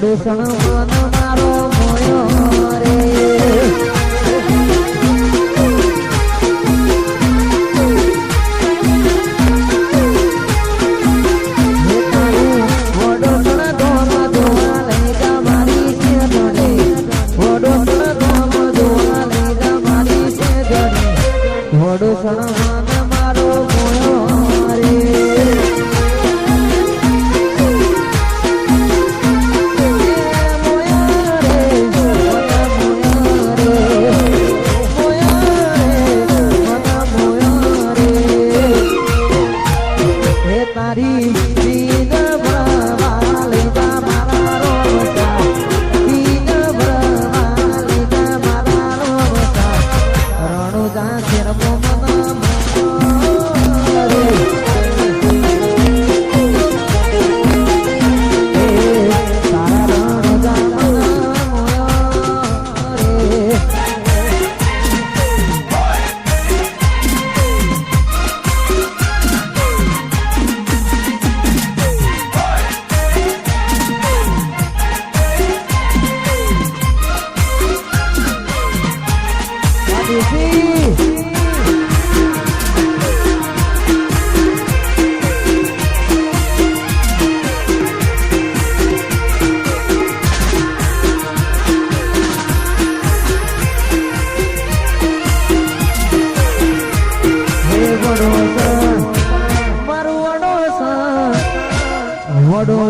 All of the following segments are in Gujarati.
પ્રદૂષણ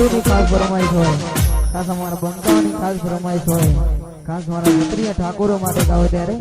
ની ખાસ ફરમાઈશ હોય. ખાસ અમારા બંકાઓની ખાસ ફરમાઈશ હોય. ખાસ મારા ક્ષત્રિય ઠાકોરો માટે ગાવ ત્યારે.